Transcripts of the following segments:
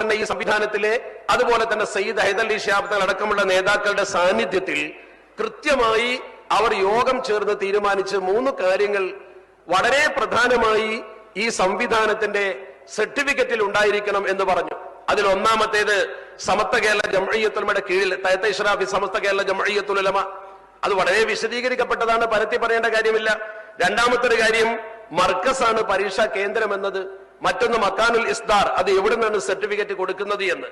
തന്നെ ഈ സംവിധാനത്തിലെ അതുപോലെ തന്നെ സയ്യിദ് ഹൈദലി ഷിയാബ്ദൽ അടക്കമുള്ള നേതാക്കളുടെ സാന്നിധ്യത്തിൽ കൃത്യമായി അവർ യോഗം ചേർന്ന് തീരുമാനിച്ച് മൂന്ന് കാര്യങ്ങൾ വളരെ പ്രധാനമായി ഈ സംവിധാനത്തിന്റെ സർട്ടിഫിക്കറ്റിൽ ഉണ്ടായിരിക്കണം എന്ന് പറഞ്ഞു. അതിൽ ഒന്നാമത്തേത് സമസ്ത കേരള ജംഅയ്യത്തുലമയുടെ കീഴിൽ തയത്ത ഇഷ്റാഫി സമസ്ത കേരള ജംഅയ്യത്തുലമ അത് വളരെ വിശദീകരിക്കപ്പെട്ടതാണ് പരത്തി പറയേണ്ട കാര്യമില്ല. രണ്ടാമത്തെ ഒരു കാര്യം മർക്കസാണ് പരീക്ഷാ കേന്ദ്രം എന്നത് മറ്റൊന്ന് മക്കാനുൽ ഇസ്ദാർ. അത് എവിടെ നിന്നാണ് സർട്ടിഫിക്കറ്റ് കൊടുക്കുന്നത് എന്ന്.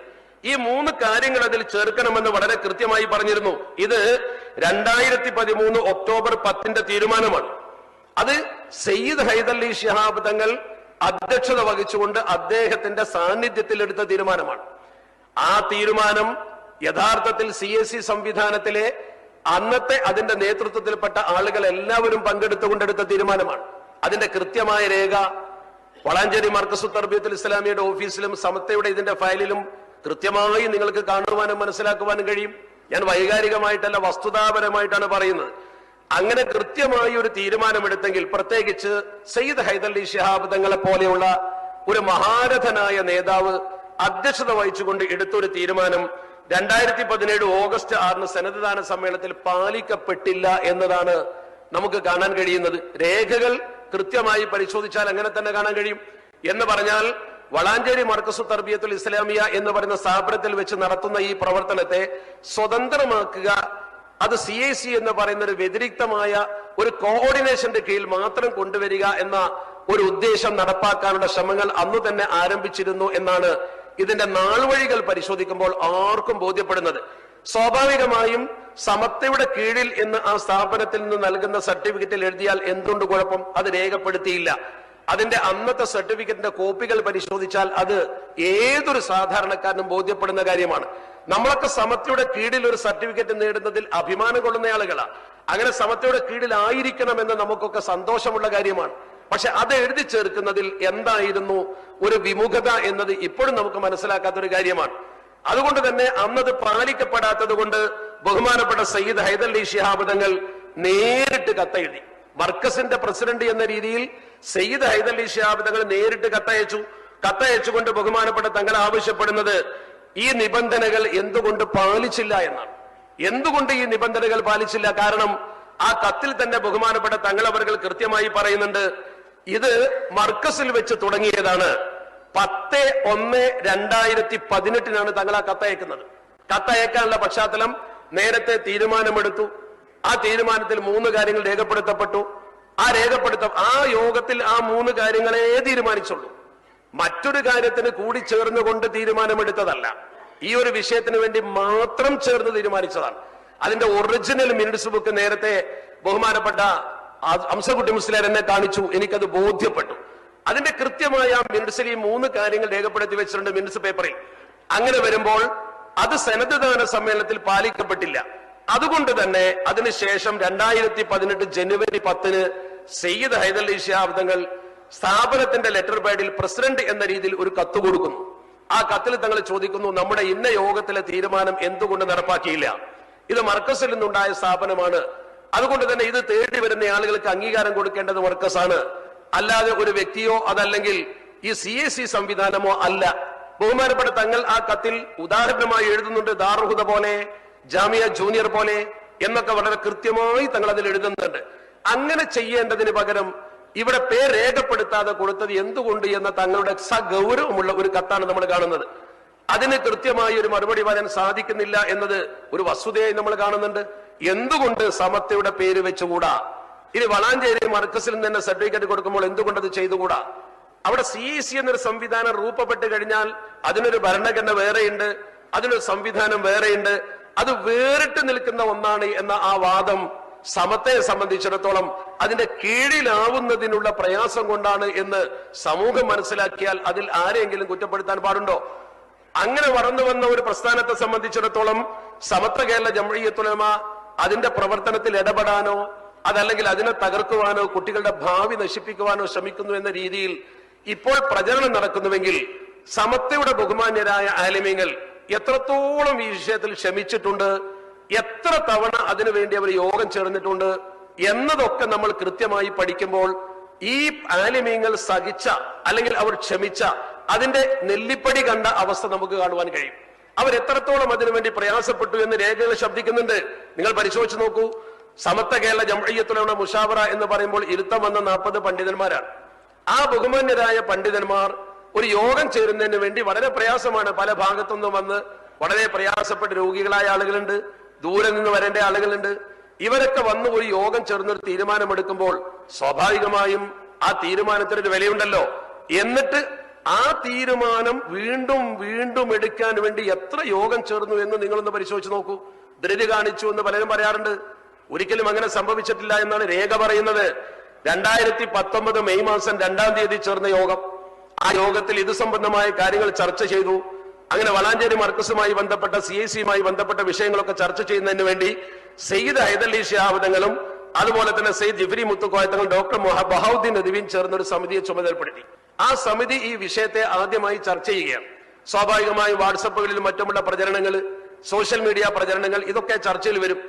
ഈ മൂന്ന് കാര്യങ്ങൾ അതിൽ ചേർക്കണമെന്ന് വളരെ കൃത്യമായി പറഞ്ഞിരുന്നു. ഇത് രണ്ടായിരത്തി പതിമൂന്ന് ഒക്ടോബർ പത്തിന്റെ തീരുമാനമാണ്. അത് സയ്യിദ് ഹൈദലി ഷിഹാബ് തങ്ങൾ അധ്യക്ഷത വഹിച്ചുകൊണ്ട് അദ്ദേഹത്തിന്റെ സാന്നിധ്യത്തിൽ എടുത്ത തീരുമാനമാണ്. ആ തീരുമാനം യഥാർത്ഥത്തിൽ സി എസ് സി സംവിധാനത്തിലെ അന്നത്തെ അതിന്റെ നേതൃത്വത്തിൽപ്പെട്ട ആളുകൾ എല്ലാവരും പങ്കെടുത്തുകൊണ്ടെടുത്ത തീരുമാനമാണ്. അതിന്റെ കൃത്യമായ രേഖ വളാഞ്ചേരി മർക്കസു തർബിയത്തുൽ ഇസ്ലാമിയുടെ ഓഫീസിലും സമത്തയുടെ ഇതിന്റെ ഫയലിലും കൃത്യമായി നിങ്ങൾക്ക് കാണുവാനും മനസ്സിലാക്കുവാനും കഴിയും. ഞാൻ വൈകാരികമായിട്ടല്ല വസ്തുതാപരമായിട്ടാണ് പറയുന്നത്. അങ്ങനെ കൃത്യമായി ഒരു തീരുമാനമെടുത്തെങ്കിൽ പ്രത്യേകിച്ച് സയ്യിദ് ഹൈദലി ഷിഹാബ് തങ്ങളെ പോലെയുള്ള ഒരു മഹാരഥനായ നേതാവ് അധ്യക്ഷത വഹിച്ചുകൊണ്ട് എടുത്തൊരു തീരുമാനം രണ്ടായിരത്തി പതിനേഴ് ഓഗസ്റ്റ് ആറിന് സന്നദ്ധദാന സമ്മേളനത്തിൽ പാലിക്കപ്പെട്ടില്ല എന്നതാണ് നമുക്ക് കാണാൻ കഴിയുന്നത്. രേഖകൾ കൃത്യമായി പരിശോധിച്ചാൽ അങ്ങനെ തന്നെ കാണാൻ കഴിയും. എന്ന് പറഞ്ഞാൽ വളാഞ്ചേരി മർക്കസു തർബിയത്തുൽ ഇസ്ലാമിയ എന്ന് പറയുന്ന സ്ഥാപനത്തിൽ വെച്ച് നടത്തുന്ന ഈ പ്രവർത്തനത്തെ സ്വതന്ത്രമാക്കുക അത് സി ഐ സി എന്ന് പറയുന്ന ഒരു വ്യതിരിക്തമായ ഒരു കോർഡിനേഷന്റെ കീഴിൽ മാത്രം കൊണ്ടുവരിക എന്ന ഒരു ഉദ്ദേശം നടപ്പാക്കാനുള്ള ശ്രമങ്ങൾ അന്ന് തന്നെ ആരംഭിച്ചിരുന്നു എന്നാണ് ഇതിന്റെ നാൾവഴികൾ പരിശോധിക്കുമ്പോൾ ആർക്കും ബോധ്യപ്പെടുന്നത്. സ്വാഭാവികമായും സമത്തയുടെ കീഴിൽ എന്ന് ആ സ്ഥാപനത്തിൽ നിന്ന് നൽകുന്ന സർട്ടിഫിക്കറ്റിൽ എഴുതിയാൽ എന്തുകൊണ്ട് കുഴപ്പം? അത് രേഖപ്പെടുത്തിയില്ല. അതിന്റെ അന്നത്തെ സർട്ടിഫിക്കറ്റിന്റെ കോപ്പികൾ പരിശോധിച്ചാൽ അത് ഏതൊരു സാധാരണക്കാരനും ബോധ്യപ്പെടുന്ന കാര്യമാണ്. നമ്മളൊക്കെ സമത്വയുടെ കീഴിൽ ഒരു സർട്ടിഫിക്കറ്റ് നേടുന്നതിൽ അഭിമാനം കൊള്ളുന്ന ആളുകളാണ് അങ്ങനെ സമത്വയുടെ കീഴിലായിരിക്കണമെന്ന് നമുക്കൊക്കെ സന്തോഷമുള്ള കാര്യമാണ്. പക്ഷെ അത് എഴുതി ചേർക്കുന്നതിൽ എന്തായിരുന്നു ഒരു വിമുഖത എന്നത് ഇപ്പോഴും നമുക്ക് മനസ്സിലാക്കാത്ത ഒരു കാര്യമാണ്. അതുകൊണ്ട് തന്നെ അന്നത് പാലിക്കപ്പെടാത്തത് കൊണ്ട് ബഹുമാനപ്പെട്ട സയ്യിദ് ഹൈദലി ഷിഹാബ് തങ്ങൾ നേരിട്ട് കത്തെഴുതി. വർക്കസിന്റെ പ്രസിഡന്റ് എന്ന രീതിയിൽ സയ്യിദ് ഹൈദലി ഷിഹാബ് തങ്ങൾ നേരിട്ട് കത്തയച്ചു. കത്തയച്ചുകൊണ്ട് ബഹുമാനപ്പെട്ട തങ്ങൾ ആവശ്യപ്പെടുന്നത് ഈ നിബന്ധനകൾ എന്തുകൊണ്ട് പാലിച്ചില്ല എന്നാണ്. എന്തുകൊണ്ട് ഈ നിബന്ധനകൾ പാലിച്ചില്ല? കാരണം ആ കത്തിൽ തന്നെ ബഹുമാനപ്പെട്ട തങ്ങൾ അവർകൾ കൃത്യമായി പറയുന്നുണ്ട് ഇത് മർക്കസിൽ വെച്ച് തുടങ്ങിയതാണ്. പത്ത് ഒന്ന് രണ്ടായിരത്തി പതിനെട്ടിനാണ് തങ്ങൾ ആ കത്തയക്കുന്നത്. കത്തയക്കാനുള്ള പശ്ചാത്തലം നേരത്തെ തീരുമാനമെടുത്തു. ആ തീരുമാനത്തിൽ മൂന്ന് കാര്യങ്ങൾ രേഖപ്പെടുത്തപ്പെട്ടു. ആ രേഖപ്പെടുത്ത ആ യോഗത്തിൽ ആ മൂന്ന് കാര്യങ്ങളെ തീരുമാനിച്ചുള്ളൂ. മറ്റൊരു കാര്യത്തിന് കൂടി ചേർന്നുകൊണ്ട് തീരുമാനമെടുത്തതല്ല. ഈ ഒരു വിഷയത്തിന് വേണ്ടി മാത്രം ചേർന്ന് തീരുമാനിച്ചതാണ്. അതിന്റെ ഒറിജിനൽ മിനിറ്റ്സ് ബുക്ക് നേരത്തെ ബഹുമാനപ്പെട്ട അംസകുട്ടി മുസ്ലിയാർ എന്നെ കാണിച്ചു. എനിക്കത് ബോധ്യപ്പെട്ടു. അതിന്റെ കൃത്യമായ മിനിറ്റ്സിൽ ഈ മൂന്ന് കാര്യങ്ങൾ രേഖപ്പെടുത്തി വെച്ചിട്ടുണ്ട് മിനിറ്റ്സ് പേപ്പറിൽ അങ്ങനെ വരുമ്പോൾ അത് സന്നദ്ധദാന സമ്മേളനത്തിൽ പാലിക്കപ്പെട്ടില്ല. അതുകൊണ്ട് തന്നെ അതിനുശേഷം രണ്ടായിരത്തി പതിനെട്ട് ജനുവരി പത്തിന് സയ്യിദ് ഹൈദലി ശാബ്ദങ്ങൾ സ്ഥാപനത്തിന്റെ ലെറ്റർ പാഡിൽ പ്രസിഡന്റ് എന്ന രീതിയിൽ ഒരു കത്ത് കൊടുക്കുന്നു. ആ കത്തിൽ തങ്ങൾ ചോദിക്കുന്നു നമ്മുടെ ഇന്ന യോഗത്തിലെ തീരുമാനം എന്തുകൊണ്ട് നടപ്പാക്കിയില്ല? ഇത് മർക്കസിൽ നിന്നുണ്ടായ സ്ഥാപനമാണ്. അതുകൊണ്ട് തന്നെ ഇത് തേടി വരുന്ന ആളുകൾക്ക് അംഗീകാരം കൊടുക്കേണ്ടത് മർക്കസാണ്. അല്ലാതെ ഒരു വ്യക്തിയോ അതല്ലെങ്കിൽ ഈ സി എസ് സി സംവിധാനമോ അല്ല. ബഹുമാനപ്പെട്ട തങ്ങൾ ആ കത്തിൽ ഉദാഹരണമായി എഴുതുന്നുണ്ട് ദാർഹുദ പോലെ ജാമിയ ജൂനിയർ പോലെ എന്നൊക്കെ വളരെ കൃത്യമായി തങ്ങൾ അതിൽ എഴുതുന്നുണ്ട്. അങ്ങനെ ചെയ്യേണ്ടതിന് പകരം ഇവിടെ പേര് രേഖപ്പെടുത്താതെ കൊടുത്തത് എന്തുകൊണ്ട് എന്ന തങ്ങളുടെ സഗൗരവമുള്ള ഒരു കത്താണ് നമ്മൾ കാണുന്നത്. അതിന് കൃത്യമായി ഒരു മറുപടി പറയാൻ സാധിക്കുന്നില്ല എന്നത് ഒരു വസ്തുതയായി നമ്മൾ കാണുന്നുണ്ട്. എന്തുകൊണ്ട് സമത്തയുടെ പേര് വെച്ചുകൂടാ? ഇനി വളാഞ്ചേരി മർക്കസിൽ നിന്ന് തന്നെ സർട്ടിഫിക്കറ്റ് കൊടുക്കുമ്പോൾ എന്തുകൊണ്ട് അത് ചെയ്തുകൂടാ? അവിടെ സി ഇ സി എന്നൊരു സംവിധാനം രൂപപ്പെട്ട് കഴിഞ്ഞാൽ അതിനൊരു ഭരണഘടന വേറെയുണ്ട് അതിനൊരു സംവിധാനം വേറെയുണ്ട്. അത് വേറിട്ട് നിൽക്കുന്ന ഒന്നാണ് എന്ന ആ വാദം സമത്തെ സംബന്ധിച്ചിടത്തോളം അതിന്റെ കീഴിലാവുന്നതിനുള്ള പ്രയാസം കൊണ്ടാണ് എന്ന് സമൂഹം മനസ്സിലാക്കിയാൽ അതിൽ ആരെയെങ്കിലും കുറ്റപ്പെടുത്താൻ പാടുണ്ടോ? അങ്ങനെ വളർന്നു വന്ന ഒരു പ്രസ്ഥാനത്തെ സംബന്ധിച്ചിടത്തോളം സമത്വ കേരള ജമഴിയത്തുലമ അതിന്റെ പ്രവർത്തനത്തിൽ ഇടപെടാനോ അതല്ലെങ്കിൽ അതിനെ തകർക്കുവാനോ കുട്ടികളുടെ ഭാവി നശിപ്പിക്കുവാനോ ശ്രമിക്കുന്നു എന്ന രീതിയിൽ ഇപ്പോൾ പ്രചരണം നടക്കുന്നുവെങ്കിൽ സമത്വയുടെ ബഹുമാന്യരായ ആലിമ്യങ്ങൾ എത്രത്തോളം ഈ വിഷയത്തിൽ ക്ഷമിച്ചിട്ടുണ്ട് എത്ര തവണ അതിനുവേണ്ടി അവർ യോഗം ചേർന്നിട്ടുണ്ട് എന്നതൊക്കെ നമ്മൾ കൃത്യമായി പഠിക്കുമ്പോൾ ഈ ആലിമീങ്ങൾ സഹിച്ച അല്ലെങ്കിൽ അവർ ക്ഷമിച്ച അതിന്റെ നെല്ലിപ്പടി കണ്ട അവസ്ഥ നമുക്ക് കാണുവാൻ കഴിയും. അവർ എത്രത്തോളം അതിനുവേണ്ടി പ്രയാസപ്പെട്ടു എന്ന് രേഖകൾ ശബ്ദിക്കുന്നുണ്ട്. നിങ്ങൾ പരിശോധിച്ച് നോക്കൂ. സമത്വ കേരള ജംഹയ്യത്തുലയുടെ മുഷാവറ എന്ന് പറയുമ്പോൾ ഇരുത്തം വന്ന നാൽപ്പത് പണ്ഡിതന്മാരാണ്. ആ ബഹുമാന്യരായ പണ്ഡിതന്മാർ ഒരു യോഗം ചേരുന്നതിന് വേണ്ടി വളരെ പ്രയാസമാണ്. പല ഭാഗത്തുനിന്നും വന്ന് വളരെ പ്രയാസപ്പെട്ട രോഗികളായ ആളുകളുണ്ട്. ദൂരെ നിന്ന് വരേണ്ട ആളുകളുണ്ട്. ഇവരൊക്കെ വന്ന് ഒരു യോഗം ചേർന്നൊരു തീരുമാനമെടുക്കുമ്പോൾ സ്വാഭാവികമായും ആ തീരുമാനത്തിനൊരു വിലയുണ്ടല്ലോ. എന്നിട്ട് ആ തീരുമാനം വീണ്ടും വീണ്ടും എടുക്കാൻ വേണ്ടി എത്ര യോഗം ചേർന്നു എന്ന് നിങ്ങളൊന്ന് പരിശോധിച്ച് നോക്കൂ. ധൃതി കാണിച്ചു എന്ന് പലരും പറയാറുണ്ട്. ഒരിക്കലും അങ്ങനെ സംഭവിച്ചിട്ടില്ല എന്നാണ് രേഖ പറയുന്നത്. രണ്ടായിരത്തി പത്തൊമ്പത് മെയ് മാസം രണ്ടാം തീയതി ചേർന്ന യോഗം. ആ യോഗത്തിൽ ഇത് സംബന്ധമായ കാര്യങ്ങൾ ചർച്ച ചെയ്തു. അങ്ങനെ വളാഞ്ചേരി മർക്കസുമായി ബന്ധപ്പെട്ട സി ഐ സിയുമായി ബന്ധപ്പെട്ട വിഷയങ്ങളൊക്കെ ചർച്ച ചെയ്യുന്നതിന് വേണ്ടി സെയ്ദ് ഹൈദലി ഷിയാബുദങ്ങളും അതുപോലെ തന്നെ സെയ്ദ് ജിഫ്രി മുത്തുക്കോയത്തങ്ങൾ ഡോക്ടർ ബഹാദ്ദീൻ ചേർന്ന ഒരു സമിതിയെ ചുമതലപ്പെടുത്തി. ആ സമിതി ഈ വിഷയത്തെ ആദ്യമായി ചർച്ച ചെയ്യുകയാണ്. സ്വാഭാവികമായി വാട്സപ്പുകളിലും മറ്റുമുള്ള പ്രചരണങ്ങൾ സോഷ്യൽ മീഡിയ പ്രചരണങ്ങൾ ഇതൊക്കെ ചർച്ചയിൽ വരും.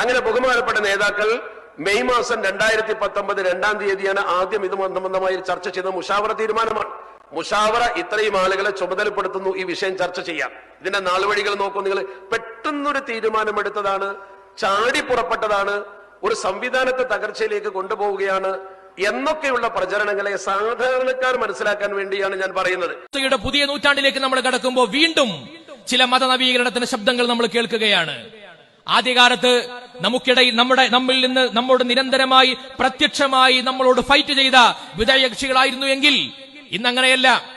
അങ്ങനെ ബഹുമാനപ്പെട്ട നേതാക്കൾ മെയ് മാസം രണ്ടായിരത്തി പത്തൊമ്പത് രണ്ടാം തീയതിയാണ് ആദ്യം ഇത് സംബന്ധമായി ചർച്ച ചെയ്ത മുഷാവറ തീരുമാനമാണ്. മുഷാവറ ഇത്രയും ആളുകളെ ചുമതലപ്പെടുത്തുന്നു ഈ വിഷയം ചർച്ച ചെയ്യാം ഇതിന്റെ നാളുവഴികൾ നോക്കൂ നിങ്ങൾ. പെട്ടെന്നൊരു തീരുമാനമെടുത്തതാണ്. ചാടി പുറപ്പെട്ടതാണ്. ഒരു സംവിധാനത്തെ തകർച്ചയിലേക്ക് കൊണ്ടുപോവുകയാണ്. എന്നൊക്കെയുള്ള പ്രചരണങ്ങളെ സാധാരണക്കാർ മനസ്സിലാക്കാൻ വേണ്ടിയാണ് ഞാൻ പറയുന്നത്. പുതിയ നൂറ്റാണ്ടിലേക്ക് നമ്മൾ കടക്കുമ്പോൾ വീണ്ടും ചില മതനവീകരണത്തിന്റെ ശബ്ദങ്ങൾ നമ്മൾ കേൾക്കുകയാണ്. ആദ്യകാലത്ത് നമുക്കിടയിൽ നമ്മുടെ നമ്മിൽ നിന്ന് നമ്മോട് നിരന്തരമായി പ്രത്യക്ഷമായി നമ്മളോട് ഫൈറ്റ് ചെയ്ത വിജയകക്ഷികളായിരുന്നു എങ്കിൽ ഇന്നങ്ങനെയല്ല.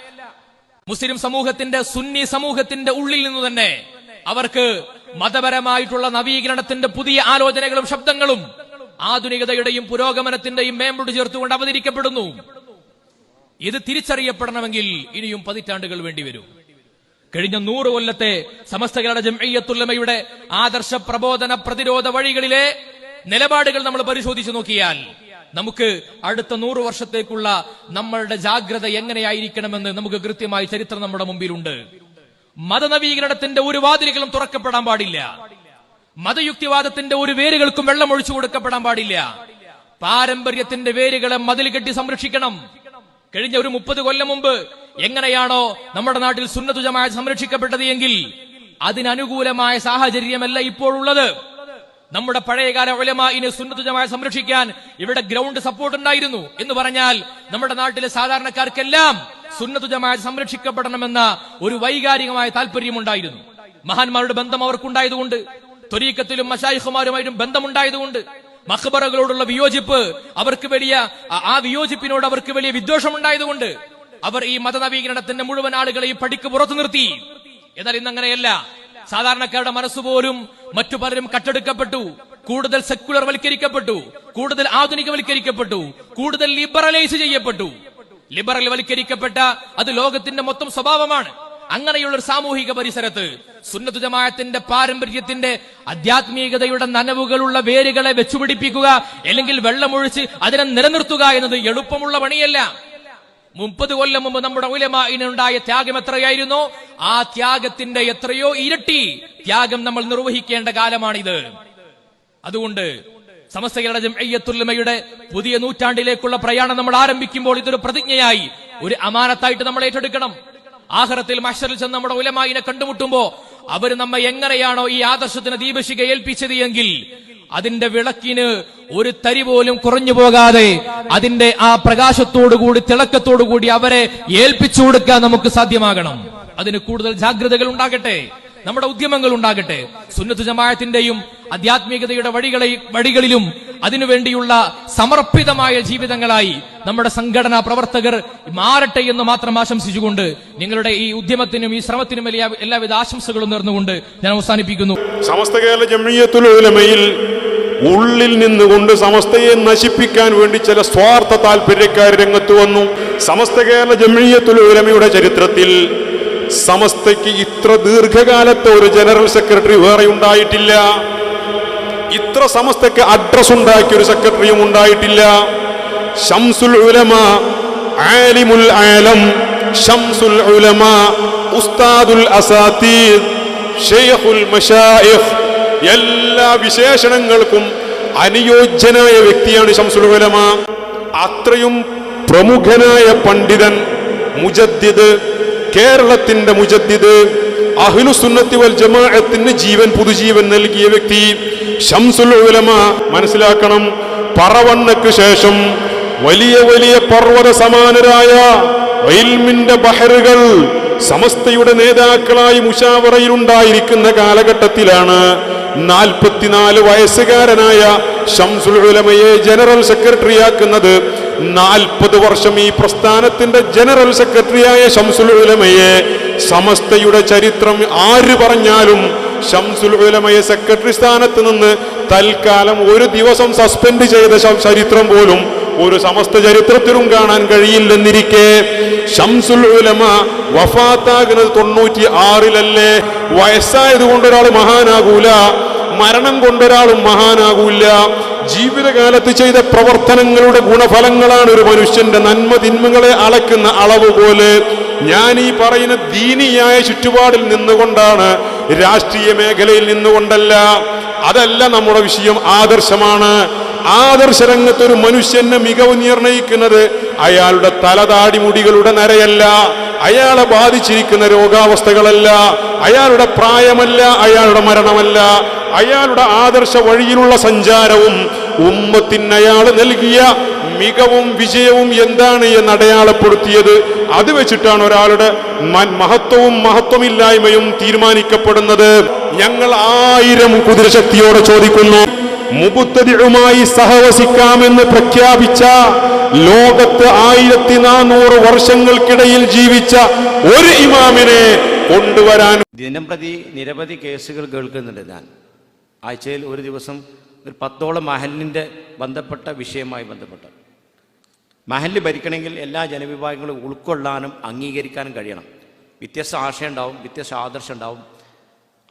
മുസ്ലിം സമൂഹത്തിന്റെ സുന്നി സമൂഹത്തിന്റെ ഉള്ളിൽ നിന്ന് തന്നെ അവർക്ക് മതപരമായിട്ടുള്ള നവീകരണത്തിന്റെ പുതിയ ആലോചനകളും ശബ്ദങ്ങളും ആധുനികതയുടെയും പുരോഗമനത്തിന്റെയും മേമ്പോട് ചേർത്തുകൊണ്ട് അവതരിക്കപ്പെടുന്നു. ഇത് തിരിച്ചറിയപ്പെടണമെങ്കിൽ ഇനിയും പതിറ്റാണ്ടുകൾ വേണ്ടിവരും കഴിഞ്ഞ നൂറ് കൊല്ലത്തെ സമസ്ത കേരള ജംഇയ്യത്തുല്ലമയുടെ ആദർശ പ്രബോധന പ്രതിരോധ വഴികളിലെ നിലപാടുകൾ നമ്മൾ പരിശോധിച്ചു നോക്കിയാൽ നമുക്ക് അടുത്ത നൂറ് വർഷത്തേക്കുള്ള നമ്മളുടെ ജാഗ്രത എങ്ങനെയായിരിക്കണമെന്ന് നമുക്ക് കൃത്യമായി ചരിത്രം നമ്മുടെ മുമ്പിലുണ്ട്. മതനവീകരണത്തിന്റെ ഒരു വാതിലുകളും തുറക്കപ്പെടാൻ പാടില്ല. മതയുക്തിവാദത്തിന്റെ ഒരു വേരുകൾക്കും വെള്ളം ഒഴിച്ചു കൊടുക്കപ്പെടാൻ പാടില്ല. പാരമ്പര്യത്തിന്റെ വേരുകളെ മതിൽ കെട്ടി സംരക്ഷിക്കണം. കഴിഞ്ഞ ഒരു മുപ്പത് കൊല്ലം മുമ്പ് എങ്ങനെയാണോ നമ്മുടെ നാട്ടിൽ സുന്നതുജമായ സംരക്ഷിക്കപ്പെട്ടത് എങ്കിൽ അതിനനുകൂലമായ സാഹചര്യമല്ല ഇപ്പോഴുള്ളത് നമ്മുടെ പഴയകാല ഒലമായിന് സുന്നതുജമായ സംരക്ഷിക്കാൻ ഇവിടെ ഗ്രൗണ്ട് സപ്പോർട്ട് ഉണ്ടായിരുന്നു എന്ന് പറഞ്ഞാൽ നമ്മുടെ നാട്ടിലെ സാധാരണക്കാർക്കെല്ലാം സുന്നതുജമായ സംരക്ഷിക്കപ്പെടണമെന്ന ഒരു വൈകാരികമായ താല്പര്യമുണ്ടായിരുന്നു മഹാന്മാരുടെ ബന്ധം അവർക്കുണ്ടായതുകൊണ്ട് ത്വരീക്കത്തിലും മഷായിഹുമാരുമായിട്ടും ബന്ധമുണ്ടായതുകൊണ്ട് മഖബറകളോടുള്ള വിയോജിപ്പ് അവർക്ക് വലിയ ആ- വിയോജിപ്പിനോട് അവർക്ക് വലിയ വിദ്വേഷമുണ്ടായതുകൊണ്ട് അവർ ഈ മതനവീകരണത്തിന്റെ മുഴുവൻ ആളുകളെയും പടിക്ക് പുറത്തു നിർത്തി. എന്നാൽ ഇന്ന് അങ്ങനെയല്ല സാധാരണക്കാരുടെ മനസ്സുപോലും മറ്റു പലരും കട്ടെടുക്കപ്പെട്ടു. കൂടുതൽ സെക്യുലർ വൽക്കരിക്കപ്പെട്ടു. കൂടുതൽ ആധുനികവൽക്കരിക്കപ്പെട്ടു. കൂടുതൽ ലിബറലൈസ് ചെയ്യപ്പെട്ടു. ലിബറൽ വൽക്കരിക്കപ്പെട്ട അത് ലോകത്തിന്റെ മൊത്തം സ്വഭാവമാണ്. അങ്ങനെയുള്ള ഒരു സാമൂഹിക പരിസരത്ത് സുന്നത്തു ജമാഅത്തിന്റെ പാരമ്പര്യത്തിന്റെ ആധ്യാത്മികതയുടെ നനവുകളുള്ള വേരുകളെ വെച്ചുപിടിപ്പിക്കുക അല്ലെങ്കിൽ വെള്ളമൊഴിച്ച് അതിനെ നിലനിർത്തുക എന്നത് എളുപ്പമുള്ള പണിയല്ല. മുപ്പത് കൊല്ലം മുമ്പ് നമ്മുടെ ഉലമാനുണ്ടായ ത്യാഗം എത്രയായിരുന്നു? ആ ത്യാഗത്തിന്റെ എത്രയോ ഇരട്ടി ത്യാഗം നമ്മൾ നിർവഹിക്കേണ്ട കാലമാണിത്. അതുകൊണ്ട് സമസ്തകളുടെ ജംഇയ്യത്തുല്ലമയുടെ പുതിയ നൂറ്റാണ്ടിലേക്കുള്ള പ്രയാണം നമ്മൾ ആരംഭിക്കുമ്പോൾ ഇതൊരു പ്രതിജ്ഞയായി ഒരു അമാനത്തായിട്ട് നമ്മൾ ഏറ്റെടുക്കണം. ആഹ്റത്തിൽ മഷറിൽ ചെന്ന് നമ്മുടെ ഉലമായിനെ കണ്ടുമുട്ടുമ്പോ അവർ നമ്മെ എങ്ങനെയാണോ ഈ ആദർശത്തിന് ദീപശിക ഏൽപ്പിച്ചത് എങ്കിൽ അതിന്റെ വിളക്കിന് ഒരു തരി പോലും കുറഞ്ഞു പോകാതെ അതിന്റെ ആ പ്രകാശത്തോടു കൂടി തിളക്കത്തോടു കൂടി അവരെ ഏൽപ്പിച്ചു കൊടുക്കാൻ നമുക്ക് സാധ്യമാകണം. അതിന് കൂടുതൽ ജാഗ്രതകൾ ഉണ്ടാകട്ടെ. നമ്മുടെ ഉദ്യമങ്ങൾ ഉണ്ടാകട്ടെ. സുന്നത്ത് ജമാഅത്തിന്റെയും ആധ്യാത്മികതയുടെ വഴികളെ വഴികളിലും അതിനുവേണ്ടിയുള്ള സമർപ്പിതമായ ജീവിതങ്ങളായി നമ്മുടെ സംഘടനാ പ്രവർത്തകർ മാറട്ടെ എന്ന് മാത്രം ആശംസിച്ചുകൊണ്ട് നിങ്ങളുടെ ഈ ഉദ്യമത്തിനും ഈ ശ്രമത്തിനും എല്ലാവിധ ആശംസകളും നേർന്നുകൊണ്ട് ഞാൻ അവസാനിപ്പിക്കുന്നു. സമസ്ത കേരള ജമിയത്തുൽ ഉലമയിൽ ഉള്ളിൽ നിന്നുകൊണ്ട് സമസ്തയെ നശിപ്പിക്കാൻ വേണ്ടി ചില സ്വാർത്ഥ താല്പര്യക്കാർ രംഗത്ത് വന്നു. സമസ്ത കേരള ജമിയത്തുൽ ഉലമയുടെ ചരിത്രത്തിൽ സമസ്തയ്ക്ക് ഇത്ര ദീർഘകാലത്തെ ഒരു ജനറൽ സെക്രട്ടറി വേറെ ഉണ്ടായിട്ടില്ല. ഇത്ര സമസ്തയ്ക്ക് അഡ്രസ് ഉണ്ടാക്കിയ ഒരു സെക്രട്ടറിയും ഉണ്ടായിട്ടില്ല. ഷംസുൽ ഉലമ ആലിമുൽ ആലം ഷംസുൽ ഉലമ ഉസ്താദുൽ എല്ലാ വിശേഷണങ്ങൾക്കും അനുയോജ്യനായ വ്യക്തിയാണ് ഷംസുൽ ഉലമ. അത്രയും പ്രമുഖനായ പണ്ഡിതൻ മുജദ്ദിദ് കേരളത്തിന്റെ മുജദ്ദിദ് അഹ്ലു സുന്നത്തി വൽ ജമാഅത്തിന് ജീവൻ പുതുജീവൻ നൽകിയ വ്യക്തി ഷംസുൽ ഉലമ. മനസ്സിലാക്കണം പറവണ്ണക്ക് ശേഷം വലിയ വലിയ പർവത സമാനരായ ബഹറുകൾ സമസ്തയുടെ നേതാക്കളായി മുഷാവറയിലുണ്ടായിരിക്കുന്ന കാലഘട്ടത്തിലാണ് നാൽപ്പത്തിനാല് വയസ്സുകാരനായ ഷംസുൽ ഉലമയെ ജനറൽ സെക്രട്ടറിയാക്കുന്നത്. നാൽപ്പത് വർഷം ഈ പ്രസ്ഥാനത്തിന്റെ ജനറൽ സെക്രട്ടറിയായ ഷംസുൽ ഉലമയെ സമസ്തയുടെ ചരിത്രം ആര് പറഞ്ഞാലും ഷംസുൽ ഉലമയെ സെക്രട്ടറി സ്ഥാനത്ത് നിന്ന് തൽക്കാലം ഒരു ദിവസം സസ്പെൻഡ് ചെയ്ത ചരിത്രം പോലും ഒരു സമസ്ത ചരിത്രത്തിലും കാണാൻ കഴിയില്ലെന്നിരിക്കെ. ഷംസുൽ ഉലമ വഫാത്താകുന്നത് തൊണ്ണൂറ്റി ആറിലല്ലേ വയസ്സായത് കൊണ്ടൊരാൾ മഹാനാകൂല മരണം കൊണ്ടൊരാളും മഹാനാകൂല ജീവിതകാലത്ത് ചെയ്ത പ്രവർത്തനങ്ങളുടെ ഗുണഫലങ്ങളാണ് ഒരു മനുഷ്യന്റെ നന്മ തിന്മകളെ അളക്കുന്ന അളവ് പോലെ ഞാൻ ഈ പറയുന്ന ദീനിയായ ചുറ്റുപാടിൽ നിന്നുകൊണ്ടാണ് രാഷ്ട്രീയ മേഖലയിൽ നിന്നുകൊണ്ടല്ല അതല്ല നമ്മുടെ വിഷയം ആദർശമാണ്. ആദർശ രംഗത്ത് ഒരു മനുഷ്യനെ മികവ് നിർണയിക്കുന്നത് അയാളുടെ തലതാടി മുടികളുടെ നരയല്ല അയാളെ ബാധിച്ചിരിക്കുന്ന രോഗാവസ്ഥകളല്ല അയാളുടെ പ്രായമല്ല അയാളുടെ മരണമല്ല. അയാളുടെ ആദർശ വഴിയിലുള്ള സഞ്ചാരവും ഉമ്മത്തിന് അയാൾ നൽകിയ മികവും വിജയവും എന്താണ് എന്ന് അടയാളപ്പെടുത്തിയത് അത് വെച്ചിട്ടാണ് ഒരാളുടെ മഹത്വവും മഹത്വമില്ലായ്മയും തീരുമാനിക്കപ്പെടുന്നത്. ഞങ്ങൾ ആയിരം കുതിരശക്തിയോടെ ചോദിക്കുന്നു മുബുത്തതിഴുമായി സഹവസിക്കാമെന്ന് പ്രഖ്യാപിച്ച ലോകത്ത് ആയിരത്തി നാനൂറ് വർഷങ്ങൾക്കിടയിൽ ജീവിച്ച ഒരു ഇമാമിനെ കൊണ്ടുവരാൻ ദിനം പ്രതി നിരവധി കേസുകൾ കേൾക്കുന്നുണ്ട് ഞാൻ. ആഴ്ചയിൽ ഒരു ദിവസം ഒരു പത്തോളം മഹലിന്റെ ബന്ധപ്പെട്ട വിഷയമായി ബന്ധപ്പെട്ട് മഹൽ ഭരിക്കണമെങ്കിൽ എല്ലാ ജനവിഭാഗങ്ങളും ഉൾക്കൊള്ളാനും അംഗീകരിക്കാനും കഴിയണം. വ്യത്യസ്ത ആശയം ഉണ്ടാവും വ്യത്യസ്ത ആദർശം ഉണ്ടാവും.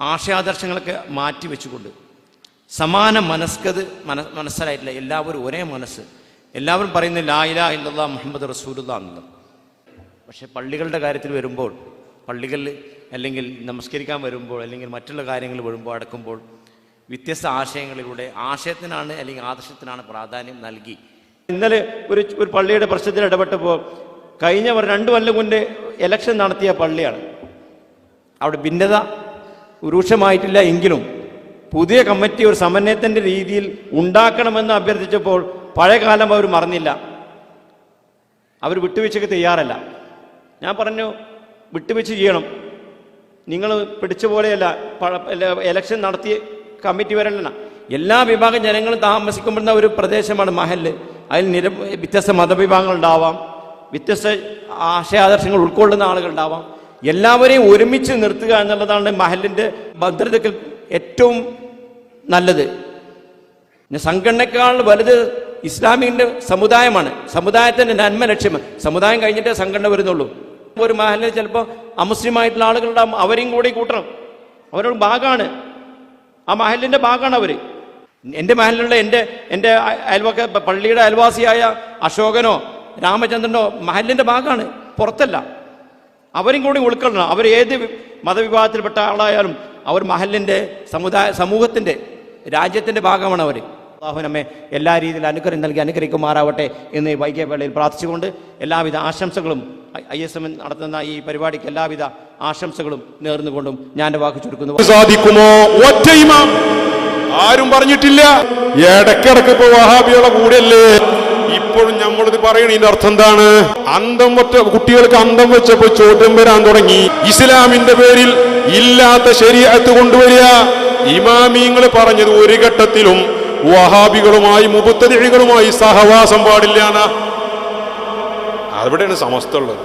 ആശയാദർശങ്ങളൊക്കെ മാറ്റി വെച്ചുകൊണ്ട് സമാന മനസ്കത് മന മനസ്സിലായിട്ടില്ല. എല്ലാവരും ഒരേ മനസ്സ്. എല്ലാവരും പറയുന്നത് ലായില ഇല്ലാ മുഹമ്മദ് റസൂലുള്ള പക്ഷെ പള്ളികളുടെ കാര്യത്തിൽ വരുമ്പോൾ പള്ളികളിൽ അല്ലെങ്കിൽ നമസ്കരിക്കാൻ വരുമ്പോൾ അല്ലെങ്കിൽ മറ്റുള്ള കാര്യങ്ങൾ വരുമ്പോൾ അടക്കുമ്പോൾ വ്യത്യസ്ത ആശയങ്ങളിലൂടെ ആശയത്തിനാണ് അല്ലെങ്കിൽ ആദർശത്തിനാണ് പ്രാധാന്യം നൽകി. ഇന്നലെ ഒരു ഒരു പള്ളിയുടെ പ്രശ്നത്തിൽ ഇടപെട്ടപ്പോൾ കഴിഞ്ഞ രണ്ട് കൊല്ലം മുന്നേ ഇലക്ഷൻ നടത്തിയ പള്ളിയാണ്. അവിടെ ഭിന്നത രൂക്ഷമായിട്ടില്ല എങ്കിലും പുതിയ കമ്മിറ്റി ഒരു സമന്വയത്തിന്റെ രീതിയിൽ ഉണ്ടാക്കണമെന്ന് അഭ്യർത്ഥിച്ചപ്പോൾ പഴയകാലം അവർ മറന്നില്ല. അവർ വിട്ടുവീഴ്ചയ്ക്ക് തയ്യാറല്ല. ഞാൻ പറഞ്ഞു വിട്ടുവീഴ്ച ചെയ്യണം. നിങ്ങൾ പിടിച്ച പോലെയല്ല എലക്ഷൻ നടത്തിയ കമ്മിറ്റി വരല്ല എല്ലാ വിഭാഗം ജനങ്ങളും താമസിക്കുമ്പോഴുന്ന ഒരു പ്രദേശമാണ് മഹൽ അതിൽ നിര വ്യത്യസ്ത മതവിഭാഗങ്ങൾ ഉണ്ടാവാം വ്യത്യസ്ത ആശയാദർശങ്ങൾ ഉൾക്കൊള്ളുന്ന ആളുകൾ ഉണ്ടാവാം എല്ലാവരെയും ഒരുമിച്ച് നിർത്തുക എന്നുള്ളതാണ് മഹലിന്റെ ഭദ്രതയ്ക്ക് ഏറ്റവും നല്ലത്. പിന്നെ സംഘടനക്കാൾ വലുത് ഇസ്ലാമിന്റെ സമുദായമാണ്. സമുദായത്തിന്റെ നന്മ ലക്ഷ്യം. സമുദായം കഴിഞ്ഞിട്ടേ സംഘടന വരുന്നുള്ളൂ. ഒരു മഹലിൽ ചിലപ്പോൾ അമുസ്ലിമായിട്ടുള്ള ആളുകളുണ്ടാവും. അവരെയും കൂടി കൂട്ടണം. അവരോട് ഭാഗമാണ് ആ മഹലിന്റെ ഭാഗമാണ് അവർ എന്റെ മഹലിലുള്ള എന്റെ എന്റെ അയ- അയൽവക്ക പള്ളിയുടെ അയൽവാസിയായ അശോകനോ രാമചന്ദ്രനോ മഹലിന്റെ ഭാഗമാണ് പുറത്തല്ല. അവരും കൂടി ഉൾക്കൊള്ളണം. അവർ ഏത് മതവിഭാഗത്തിൽപ്പെട്ട ആളായാലും അവർ മഹലിന്റെ സമുദായ സമൂഹത്തിന്റെ രാജ്യത്തിന്റെ ഭാഗമാണ് അവർ അള്ളാഹുനമ്മെ എല്ലാ രീതിയിൽ അനുഗ്രഹം നൽകി അനുഗ്രഹിക്കുമാറാവട്ടെ എന്ന് വൈകിയ വേളയിൽ പ്രാർത്ഥിച്ചുകൊണ്ട് എല്ലാവിധ ആശംസകളും ഐ എസ് എം നടത്തുന്ന ഈ പരിപാടിക്ക് എല്ലാവിധ ആശംസകളും നേർന്നുകൊണ്ടും ഞാൻ വാക്ക് ചുരുക്കുന്നു. സാധിക്കുമോ? ഒറ്റ ഇമാം ആരും പറഞ്ഞിട്ടില്ല. ഇടക്കിടക്ക് ഇപ്പൊ വഹാബികളെ കൂടെയല്ലേ? ഇപ്പോഴും നമ്മളിത് പറയണതിന്റെ അർത്ഥം എന്താണ്? അന്തം വെച്ച കുട്ടികൾക്ക് അന്തം വെച്ചപ്പോ ചോദ്യം വരാൻ തുടങ്ങി. ഇസ്ലാമിന്റെ പേരിൽ ഇല്ലാത്ത ശരീരത്ത് കൊണ്ടുവരിക. ഇമാമിങ്ങൾ പറഞ്ഞത് ഒരു ഘട്ടത്തിലും വഹാബികളുമായി മുപ്പത്തതിഴികളുമായി സഹവാസം പാടില്ല അവിടെയാണ് സമസ്ത ഉള്ളത്.